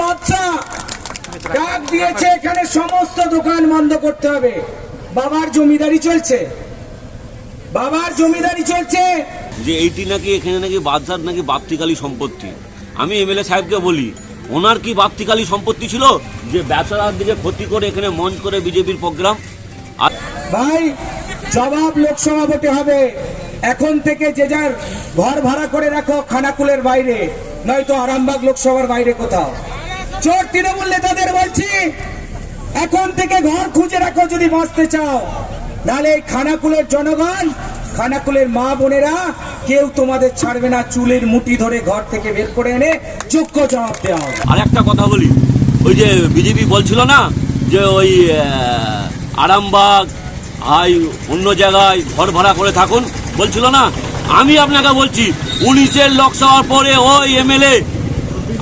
বাচ্চা ডাক দিয়েছে এখানে সমস্ত দোকান বন্ধ করতে হবে। বাবার জমিদারি চলছে। বাবার জমিদারি চলছে। যে এইটি নাকি এখানে নাকি বাদশার নাকি বাপ্তিকালী সম্পত্তি। আমি এমএলএ সাহেবকে বলি ওনার কি বাপ্তিকালী সম্পত্তি ছিল? যে ব্যবসাদার দিকে ক্ষতি করে এখানে মঞ্চ করে বিজেপির প্রোগ্রাম? আর ভাই জবাব লোকসভা ভোটে হবে। এখন থেকে যে যার ঘর ভাড়া করে রাখো খানাকুলের বাইরে নয়তো আরামবাগ লোকসভার বাইরে কোথাও। চোর তৃণমূল নেতাদের বলছি, এখন থেকে ঘর খুঁজে রাখো যদি বাঁচতে চাও। নাহলে এই খানাকুলের জনগণ, খানাকুলের মা বোনেরা কেউ তোমাদের ছাড়বে না, চুলের মুঠি ধরে ঘর থেকে বের করে এনে যোগ্য জবাব দেওয়া হবে। আর একটা কথা বলি, ওই যে বিজেপি বলছিল না, যে ওই আরামবাগ, আই, অন্য জায়গায় ঘর ভাড়া করে থাকুন, বলছিল না? আমি আপনাকে বলছি, উনিশের লোকসভার পরে ওই এমএলএ,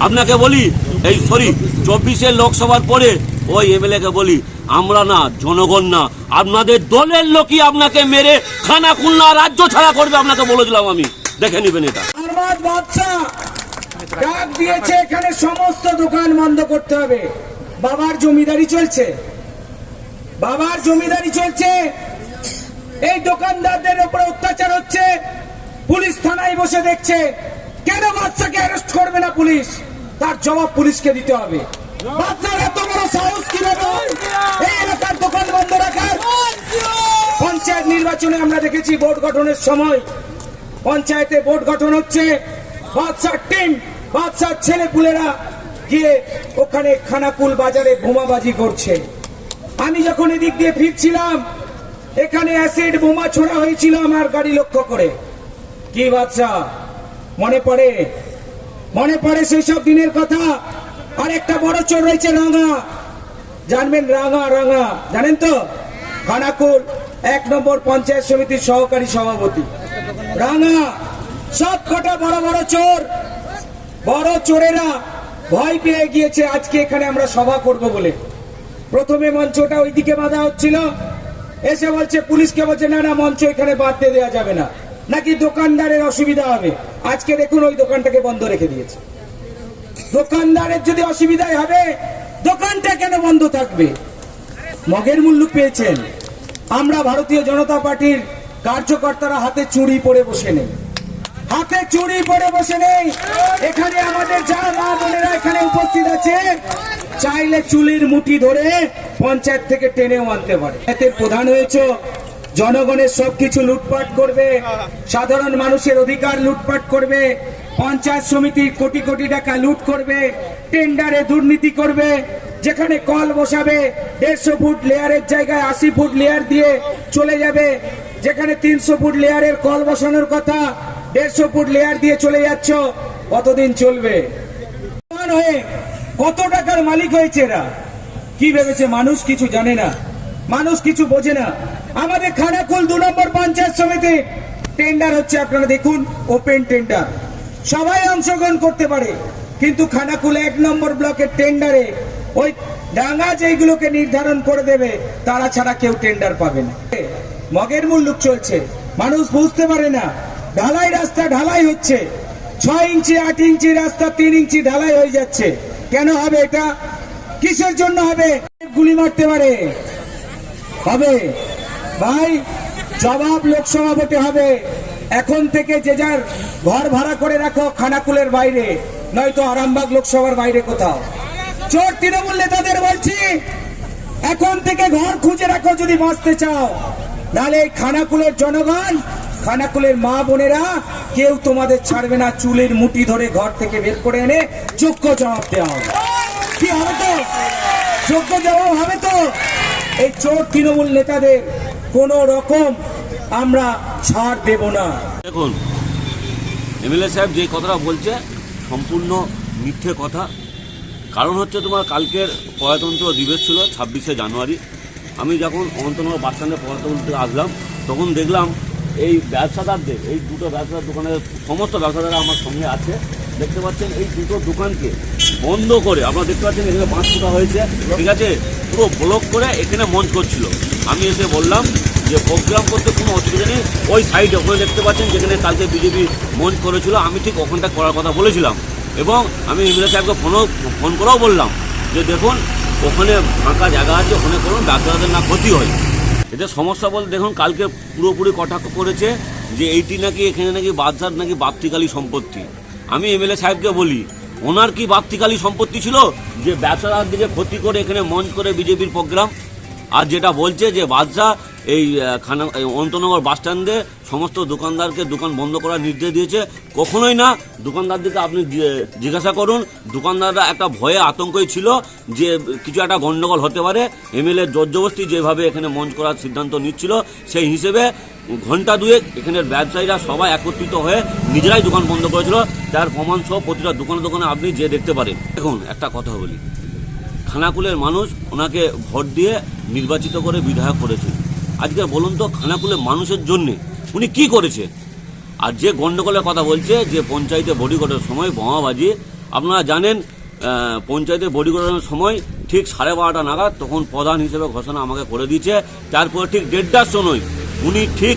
আপনাকে বলি এই সরি চব্বিশের লোকসভার পরে ওই এমএলএ কে বলি, আমরা না, জনগণ না, আপনাদের দলের লোকই আপনাকে মেরে খানা খুলনা রাজ্য ছাড়া করবে আপনাকে বলেছিলাম আমি। দেখে নেবেন এটা। ডাক দিয়েছে, এখানে সমস্ত দোকান বন্ধ করতে হবে। বাবার জমিদারি চলছে। বাবার জমিদারি চলছে। এই দোকানদারদের উপরে অত্যাচার হচ্ছে। পুলিশ থানায় বসে দেখছে। কেন বাচ্চাকে অ্যারেস্ট করবে না পুলিশ? তার জবাব পুলিশকে দিতে হবে। বাচ্চার এত বড় সাহস কীভাবে এই এলাকার দোকান বন্ধ রাখার। পঞ্চায়েত নির্বাচনে আমরা দেখেছি বোর্ড গঠনের সময় পঞ্চায়েতে বোর্ড গঠন হচ্ছে। বাদশার টিম বাদশার ছেলে পুলেরা গিয়ে ওখানে খানাকুল বাজারে বোমাবাজি করছে। আমি যখন এদিক দিয়ে ফিরছিলাম এখানে অ্যাসিড বোমা ছোড়া হয়েছিল আমার গাড়ি লক্ষ্য করে। কি বাদশা মনে পড়ে? মনে পড়ে সেই সব দিনের কথা। আর একটা বড় চোর রয়েছে রাঙা। জানবেন রাঙা রাঙা। জানেন তো? খানাকুল এক নম্বর পঞ্চায়েত সমিতির সহকারী সভাপতি। রাঙা সব কটা বড় বড় চোর। বড় চোরেরা ভয় পেয়ে গিয়েছে, আজকে এখানে আমরা সভা করব বলে। প্রথমে মঞ্চটা ওইদিকে বাঁধা হচ্ছিল। এসে বলছে, পুলিশকে বলছে, না না, মঞ্চ এখানে বাঁধতে দেওয়া যাবে না। নাকি দোকানদারের অসুবিধা হবে? আজকে দেখুন ওই দোকানটাকে বন্ধ রেখে দিয়েছে। দোকানদারের যদি অসুবিধায় হবে, দোকানটা কেন বন্ধ থাকবে? মগের মূল্য পেয়েছেন। আমরা ভারতীয় জনতা পার্টির কার্যকর্তারা হাতে চুড়ি পরে বসে নেই। হাতে চুড়ি পরে বসে নেই। এখানে আমাদের যারা মা বোনেরা এখানে উপস্থিত আছে, চাইলে চুলির মুঠি ধরে পঞ্চায়েত থেকে টেনেও আনতে পারে। এতে প্রধান হয়েছে জনগণের সবকিছু লুটপাট করবে, সাধারণ মানুষের অধিকার লুটপাট করবে, পঞ্চায়েত সমিতির কোটি কোটি টাকা লুট করবে, টেন্ডারে দুর্নীতি করবে, যেখানে কল বসাবে, দেড়শো ফুট লেয়ারের জায়গায় আশি ফুট লেয়ার দিয়ে চলে যাবে, যেখানে তিনশো ফুট লেয়ারের কল বসানোর কথা দেড়শো ফুট লেয়ার দিয়ে চলে যাচ্ছ, কতদিন চলবে? হয়ে কত টাকার মালিক হয়েছে এরা? কি ভেবেছে? মানুষ কিছু জানে না। মানুষ কিছু বোঝে না। আমাদের খানাকুল দু নম্বর পঞ্চায়েত সমিতি। টেন্ডার হচ্ছে, আপনারা দেখুন ওপেন টেন্ডার সবাই অংশগ্রহণ করতে পারে, কিন্তু খানাকুল এক নম্বর ব্লকের টেন্ডারে ওই ডাঙ্গা যেইগুলোকে নির্ধারণ করে দেবে, তারা ছাড়া কেউ টেন্ডার পাবে না। মগের মূল্য চলছে। মানুষ বুঝতে পারে না, ঢালাই রাস্তা ঢালাই হচ্ছে। ছয় ইঞ্চি, আট ইঞ্চি রাস্তা, তিন ইঞ্চি ঢালাই হয়ে যাচ্ছে। কেন হবে এটা? কিসের জন্য হবে? গুলি মারতে পারে। হবে। ভাই, জবাব লোকসভা ভোটে হবে। এখন থেকে যে যার ঘর ভাড়া করে রাখো খানাকুলের বাইরে, নয়তো আরামবাগ লোকসভার বাইরে কোথাও। চোর তৃণমূল নেতাদের বলছি, এখন থেকে ঘর খুঁজে রাখো যদি বাঁচতে চাও। নাহলে এই খানাকুলের জনগণ, খানাকুলের মা বোনেরা কেউ তোমাদের ছাড়বে না, চুলের মুঠি ধরে ঘর থেকে বের করে এনে যোগ্য জবাব দেওয়া হবে। কি হবে তো? যোগ্য জবাব হবে তো? এই চোর তৃণমূল নেতাদের কোন রকম আমরা ছাড় দেব না। দেখুন, এমএলএ সাহেব যে কথাটা বলছে, সম্পূর্ণ মিথ্যে কথা। কারণ হচ্ছে তোমার কালকের প্রজাতন্ত্র দিবস ছিল, ছাব্বিশে জানুয়ারি। আমি যখন অনন্তনগর বাস স্ট্যান্ডে প্রজাতন্ত্র আসলাম, তখন দেখলাম এই ব্যবসাদারদের, এই দুটো ব্যবসাদার দোকানের, সমস্ত ব্যবসাদাররা আমার সঙ্গে আছে। দেখতে পাচ্ছেন এই দুটো দোকানকে বন্ধ করে, আপনারা দেখতে পাচ্ছেন এখানে পাঁচ ফুটা হয়েছে, ঠিক আছে? পুরো ব্লক করে এখানে মঞ্চ করছিল। আমি এসে বললাম যে প্রোগ্রাম করতে কোনো অসুবিধা নেই, ওই সাইডে ওখানে দেখতে পাচ্ছেন যেখানে কালকে বিজেপি মঞ্চ করেছিল, আমি ঠিক ওখানটা করার কথা বলেছিলাম। এবং আমি এমএলএ সাহেবকে ফোনও, ফোন করেও বললাম যে দেখুন, ওখানে ফাঁকা জায়গা আছে, ওখানে করুন, ডাক্তারদের না ক্ষতি হয়। এতে সমস্যা বলতে দেখুন, কালকে পুরোপুরি কটাক্ষ করেছে যে এইটি নাকি, এখানে নাকি বাদশার নাকি বাপ্তিকালী সম্পত্তি। আমি এমএলএ সাহেবকে বলি ওনার কি বাপ্তিকালী সম্পত্তি ছিল? যে ব্যবসাদার দিকে ক্ষতি করে এখানে মঞ্চ করে বিজেপির প্রোগ্রাম? আর যেটা বলছে যে বাদশাহ এই খানা অন্তনগর বাস স্ট্যান্ডে সমস্ত দোকানদারকে দোকান বন্ধ করার নির্দেশ দিয়েছে। কখনোই না। দোকানদারদেরকে আপনি জিজ্ঞাসা করুন। দোকানদাররা একটা ভয়ে আতঙ্কই ছিল যে কিছু একটা গণ্ডগোল হতে পারে। এমএলএ জর্জবস্তি যেভাবে এখানে মঞ্চ করার সিদ্ধান্ত নিচ্ছিল, সেই হিসেবে ঘণ্টা দুয়েক এখানের ব্যবসায়ীরা সবাই একত্রিত হয়ে নিজেরাই দোকান বন্ধ করেছিল। তার প্রমাণ সহ প্রতিটা দোকানে দোকানে আপনি যে দেখতে পারেন। দেখুন, একটা কথা বলি। খানাকুলের মানুষ ওনাকে ভোট দিয়ে নির্বাচিত করে বিধায়ক করেছে। আজকে বলুন তো, খানাকুলের মানুষের জন্য উনি কি করেছে? আর যে গন্ডগোলের কথা বলছে, যে পঞ্চায়েতে বডি করার সময় বোমাবাজি, আপনারা জানেন পঞ্চায়েতে বডি করানোর সময় ঠিক সাড়ে বারোটা নাগাদ তখন প্রধান হিসেবে ঘোষণা আমাকে করে দিয়েছে। তারপরে ঠিক দেড়টার সময় উনি ঠিক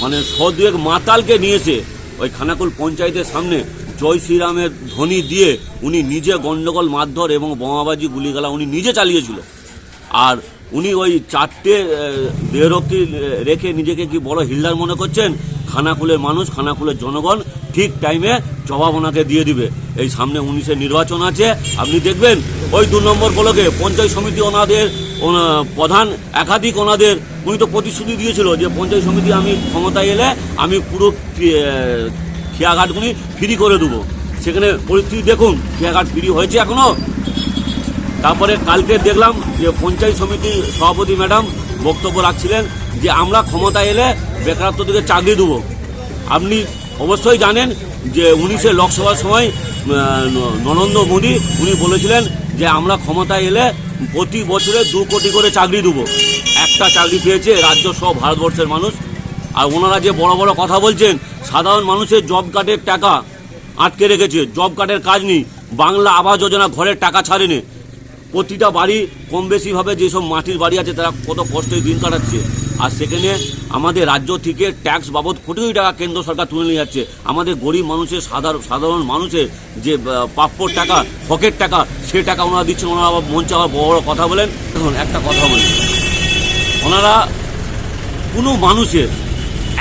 মানে সদুয়েক মাতালকে নিয়েছে। ওই খানাকুল পঞ্চায়েতের সামনে জয় শ্রীরামের ধ্বনি দিয়ে উনি নিজে গন্ডগোল, মারধর এবং বোমাবাজি, গুলিগালা উনি নিজে চালিয়েছিল। আর উনি ওই চারটে দেহরক্ষী রেখে নিজেকে কি বড় হিল্লার মনে করছেন? খানাকুলের মানুষ, খানাকুলের জনগণ ঠিক টাইমে জবাব ওনাকে দিয়ে দিবে। এই সামনে উনিশের নির্বাচন আছে, আপনি দেখবেন, ওই দু নম্বর ব্লকে পঞ্চায়েত সমিতি ওনাদের ওনা- প্রধান একাধিক ওনাদের, উনি তো প্রতিশ্রুতি দিয়েছিল যে পঞ্চায়েত সমিতি আমি ক্ষমতায় এলে আমি পুরো খেয়াঘাটগুলি ফ্রি করে দেবো। সেখানে পরিস্থিতি দেখুন, খেয়াঘাট ফ্রি হয়েছে এখনও। তারপরে কালকে দেখলাম যে পঞ্চায়েত সমিতির সভাপতি ম্যাডাম বক্তব্য রাখছিলেন যে আমরা ক্ষমতা এলে বেকারত্ব থেকে চাকরি দেবো। আপনি অবশ্যই জানেন যে উনিশে লোকসভার সময় নরেন্দ্র মোদী, উনি বলেছিলেন যে আমরা ক্ষমতায় এলে প্রতি বছরে দু কোটি করে চাকরি দেবো। একটা চাকরি পেয়েছে রাজ্য সহ ভারতবর্ষের মানুষ। আর ওনারা যে বড় বড় কথা বলছেন, সাধারণ মানুষের জব কার্ডের টাকা আটকে রেখেছে, জব কার্ডের কাজ নেই। বাংলা আবাস যোজনা ঘরের টাকা ছাড়েনি। প্রতিটা বাড়ি কম বেশিভাবে যেসব মাটির বাড়ি আছে, তারা কত কষ্টে দিন কাটাচ্ছে। আর সেখানে আমাদের রাজ্য থেকে ট্যাক্স বাবদ কোটি কোটি টাকা কেন্দ্র সরকার তুলে নিয়ে যাচ্ছে। আমাদের গরিব মানুষের সাধারণ সাধারণ মানুষের যে আহ, প্রাপ্যর টাকা পকেট টাকা সে টাকা ওনারা দিচ্ছেন। ওনারা আবার মঞ্চে আবার বড় বড় কথা বলেন। দেখুন একটা কথা বলি। ওনারা কোনো মানুষের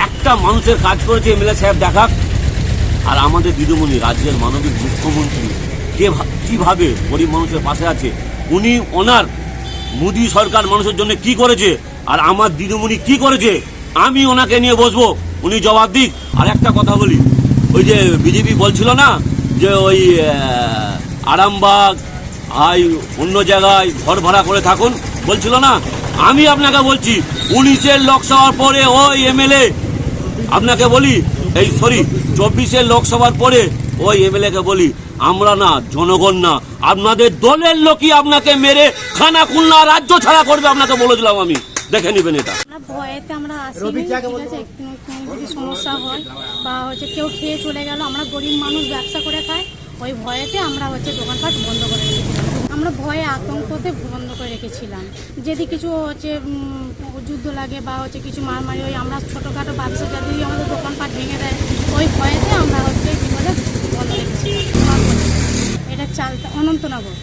একটা মানুষের কাজ করেছে এমএলএ সাহেব দেখাক। আর আমাদের দিদিমণি রাজ্যের মানবিক মুখ্যমন্ত্রী কে কীভাবে গরিব মানুষের পাশে আছে? উনি ওনার মোদী সরকার মানুষের জন্য কি করেছে? আর আমার দিদিমণি কি করেছে? আমি ওনাকে নিয়ে বসবো, উনি জবাব দিক। আর একটা কথা বলি, ওই যে বিজেপি বলছিল না, যে ওই আরামবাগ, আই, অন্য জায়গায় ঘর ভাড়া করে থাকুন, বলছিল না? আমি আপনাকে বলছি, উনিশের লোকসভার পরে ওই এমএলএ, আপনাকে বলি, এই সরি, চব্বিশের লোকসভার পরে ওই এমএলএ কে বলি, আমরা না, জনগণ না, আপনাদের দলের লোকই আপনাকে মেরে খানা খুলনা রাজ্য ছাড়া করবে, আপনাকে বলেছিলাম আমি। দেখে নেবেন এটা। আমরা ভয়েতে আমরা আসিনি ঠিক আছে? কোনো কোনো যদি সমস্যা হয় বা হচ্ছে কেউ খেয়ে চলে গেল আমরা গরিব মানুষ ব্যবসা করে খাই ওই ভয়েতে আমরা হচ্ছে দোকানপাট বন্ধ করে রেখেছিলাম। আমরা ভয়ে আতঙ্কতে বন্ধ করে রেখেছিলাম। যদি কিছু হচ্ছে যুদ্ধ লাগে বা হচ্ছে কিছু মারামারি হয় আমরা ছোটোখাটো ব্যবসা যদি আমাদের দোকানপাট ভেঙে দেয় ওই ভয়েতে আমরা হচ্ছে কি বলে বন্ধ রেখেছিলাম। এটা চালতা অনন্তনগর